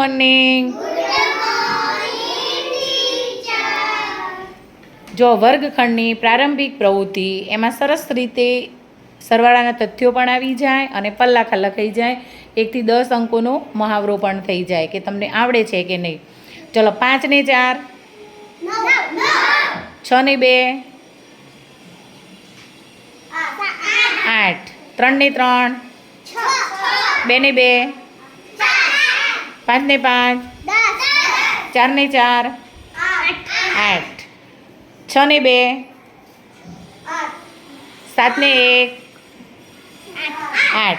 Morning જો વર્ગખંડની પ્રારંભિક પ્રવૃત્તિ એમાં સરસ રીતે સરવાળાના તથ્યો પણ આવી જાય અને પલ્લાખા લખાઈ જાય. એકથી દસ અંકોનો મહાવરો પણ થઈ જાય કે તમને આવડે છે કે નહીં. ચલો પાંચ ને ચાર. છ ને બે. આઠ. ત્રણ ને ત્રણ. બે ને બે. પાંચ ને પાંચ. ચાર ને ચાર. આઠ. છ ને બે. સાત ને એક. આઠ.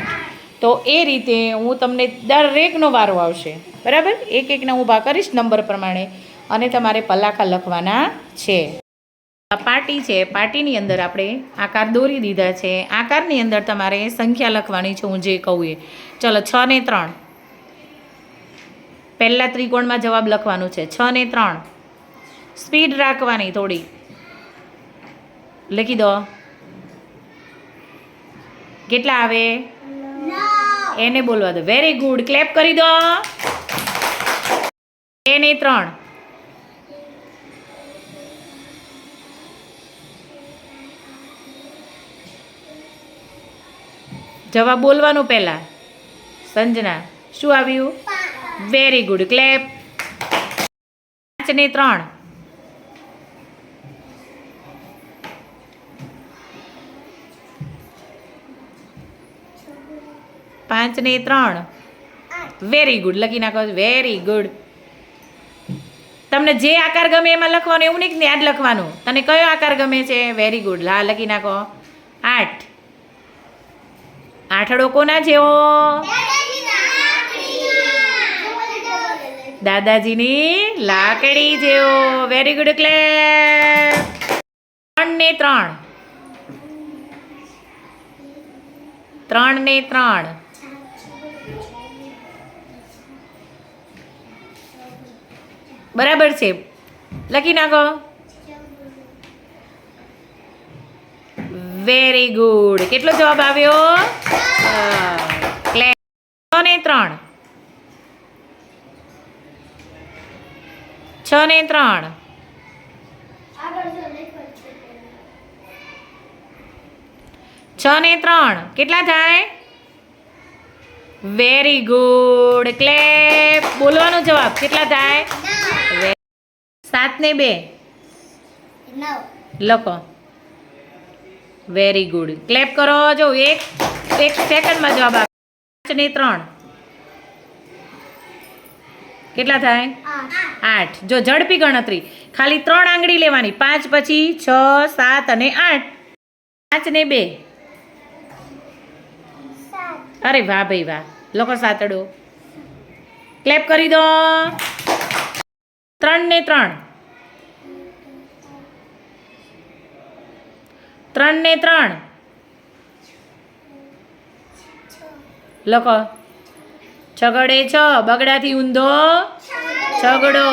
તો એ રીતે હું તમને દરેકનો વારો આવશે. બરાબર? એક એકને ઊભા કરીશ નંબર પ્રમાણે. અને તમારે પલાખા લખવાના છે. પાટી છે. પાટીની અંદર આપણે આકાર દોરી દીધા છે. આકારની અંદર તમારે સંખ્યા લખવાની છે, હું જે કહું એ. ચલો, છ ને ત્રણ. પહેલા ત્રિકોણમાં જવાબ લખવાનું છે છ ને ત્રણ. સ્પીડ રાખવાની થોડી. લખી દો. કેટલા આવે? એને બોલવા દો. વેરી ગુડ ક્લેપ કરી દો. બે ને ત્રણ. જવાબ બોલવાનું પહેલા. સંજના શું આવ્યું? વેરી ગુડ ક્લેપ પાંચ ને ત્રણ. પાંચ ને ત્રણ. વેરી ગુડ લખી નાખો. વેરી ગુડ તમને જે આકાર ગમે એમાં લખવાનું, એવું નહીં યાદ લખવાનું. તને કયો આકાર ગમે છે? વેરી ગુડ હા, લખી નાખો. આઠ. આઠડો કોના જેવો? દાદાજીની લાકડી જેવો. વેરી ગુડ ક્લે ત્રણ ને ત્રણ. ત્રણ ને ત્રણ. બરાબર છે. લખી નાખો. વેરી ગુડ કેટલો જવાબ આવ્યો? ક્લે- ને ત્રણ. છ ને ત્રણ. છ ને ત્રણ. કેટલા થાય? Very good clap. બોલવાનો જવાબ કેટલા થાય? સાત ને બે. લખો. વેરી ગુડ ક્લેપ કરો. જો એક એક સેકન્ડમાં જવાબ આપે. પાંચ ને ત્રણ. કેટલા થાય? આઠ. જો ઝડપી ગણતરી. ખાલી ત્રણ આંગળી લેવાની. પાંચ પછી છ, સાત અને આઠ. પાંચ ને બે. અરે વાહ ભાઈ વાહ. લોકો સાતડો. ક્લેપ કરી દો. ત્રણ ને ત્રણ. ત્રણ ને ત્રણ. લખો છગડે છ, બગડાથી ઊંધો છગડો.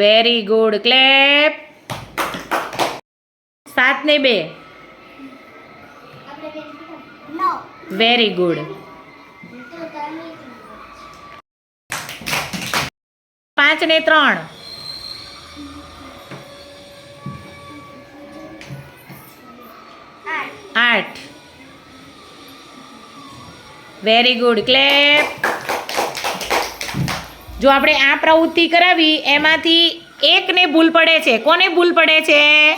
વેરી ગુડ ક્લેપ સાત ને બે. વેરી ગુડ પાંચ ને ત્રણ. આઠ. વેરી ગુડ ક્લેપ જો આપણે આ પ્રવૃત્તિ કરાવી, એમાંથી એકને ભૂલ પડે છે. કોને ભૂલ પડે છે?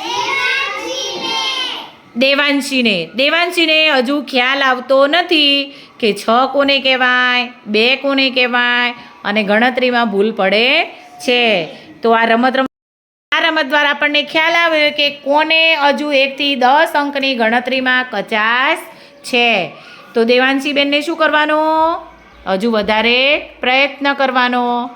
દેવાંશીને. દેવાંશીને હજુ ખ્યાલ આવતો નથી કે છ કોને કહેવાય, બે કોને કહેવાય, અને ગણતરીમાં ભૂલ પડે છે. તો આ રમત રમ આ રમત દ્વારા આપણને ખ્યાલ આવ્યો કે કોને હજુ એકથી દસ અંકની ગણતરીમાં કચાશ છે. તો દેવાંશીબેનને શું કરવાનું? હજુ વધારે પ્રયત્ન કરવાનો.